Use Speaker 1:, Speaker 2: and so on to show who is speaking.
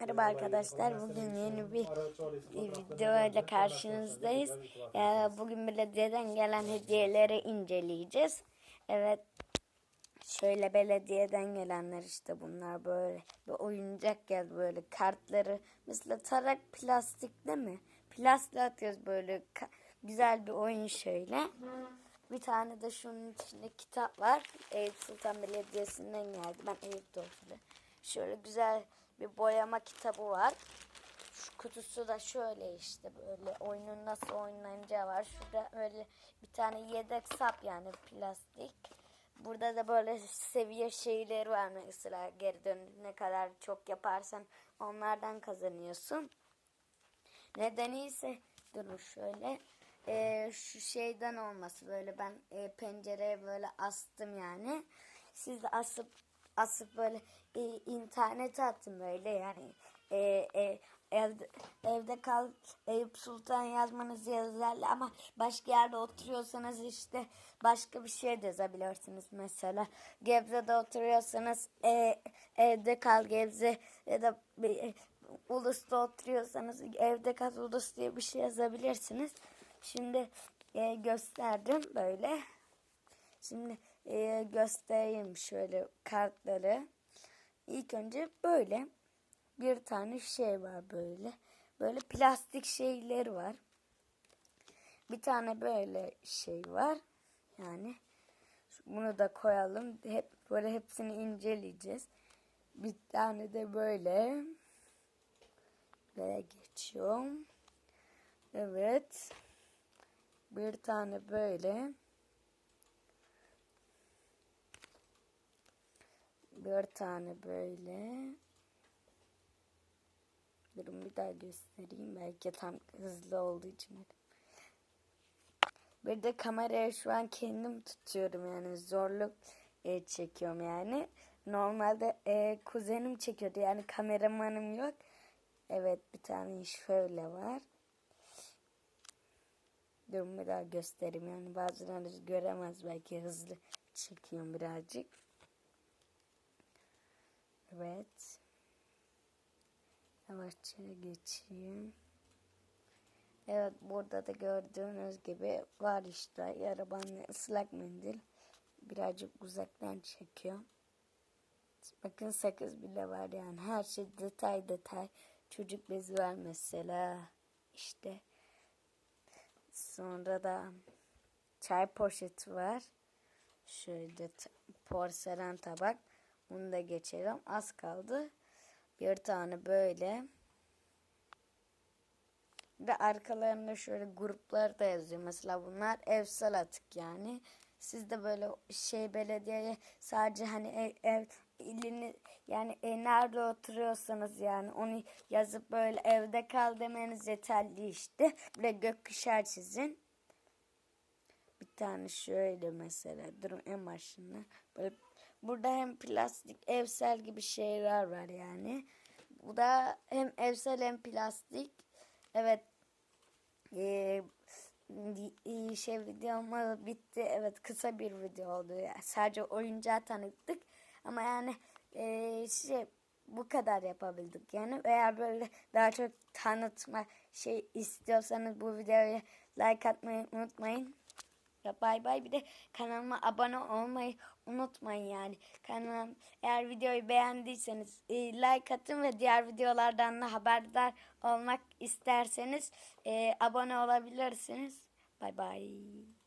Speaker 1: Merhaba arkadaşlar, bugün yeni bir video ile karşınızdayız. Bugün belediyeden gelen hediyeleri inceleyeceğiz. Evet, şöyle belediyeden gelenler işte bunlar böyle bir oyuncak geldi böyle kartları. Mesela tarak plastik değil mi? Plastik atıyoruz böyle güzel bir oyun şöyle. Bir tane de şunun içinde kitap var. Eyüp Sultan Belediyesi'nden geldi. Ben Eyüp'te oturuyorum. Şöyle güzel bir boyama kitabı var. Şu kutusu da şöyle işte böyle oyunun nasıl oynanacağı var. Şurada öyle bir tane yedek sap yani plastik. Burada da böyle seviye şeyleri var mesela geri dön ne kadar çok yaparsan onlardan kazanıyorsun. Nedeni ise durun şöyle e, şu şeyden olması böyle ben e, pencereye böyle astım yani. Siz de asıp asıp böyle e, internete attım böyle yani e, e, evde, evde kal Eyüp Sultan yazmanız yeterli ama başka yerde oturuyorsanız işte başka bir şey de yazabilirsiniz mesela Gebze'de oturuyorsanız e, evde kal Gebze ya da e, Ulus'ta oturuyorsanız evde kal Ulus diye bir şey yazabilirsiniz. Şimdi e, gösterdim böyle. Şimdi e, göstereyim şöyle kartları. İlk önce böyle bir tane şey var böyle. Böyle plastik şeyleri var. Bir tane böyle şey var. Yani bunu da koyalım. Hep böyle hepsini inceleyeceğiz. Bir tane de böyle. Böyle geçiyorum. Evet. Bir tane böyle. Bir tane böyle. Durun bir daha göstereyim. Belki tam hızlı olduğu için. Bir de kameraya şu an kendim tutuyorum yani zorluk e, çekiyorum yani. Normalde e, kuzenim çekiyordu yani kameramanım yok. Evet bir tane şöyle var. Durun bir daha göstereyim yani bazıları göremez belki hızlı çekiyorum birazcık. Evet. Yavaşça geçeyim. Evet burada da gördüğünüz gibi var işte arabanın ıslak mendil. Birazcık uzaktan çekiyor. Bakın sakız bile var yani her şey detay detay. Çocuk bezi var mesela. İşte. Sonra da çay poşeti var. Şöyle porselen tabak. Bunu da geçelim. Az kaldı. Bir tane böyle. Ve arkalarında şöyle gruplar da yazıyor. Mesela bunlar evsel atık yani. Siz de böyle şey belediyeye sadece hani ev, ev ilini yani e, nerede oturuyorsanız yani onu yazıp böyle evde kal demeniz yeterli işte. Bir de gökkuşağı çizin. Bir tane şöyle mesela durun en başında böyle burada hem plastik evsel gibi şeyler var yani. Bu da hem evsel hem plastik. Evet. Ee, şey videom bitti. Evet kısa bir video oldu. Yani sadece oyuncağı tanıttık. Ama yani e, şey bu kadar yapabildik. Yani eğer böyle daha çok tanıtma şey istiyorsanız bu videoya like atmayı unutmayın. Ya bay bay bir de kanalıma abone olmayı unutmayın yani. Kanalım eğer videoyu beğendiyseniz e, like atın ve diğer videolardan da haberdar olmak isterseniz e, abone olabilirsiniz. Bay bay.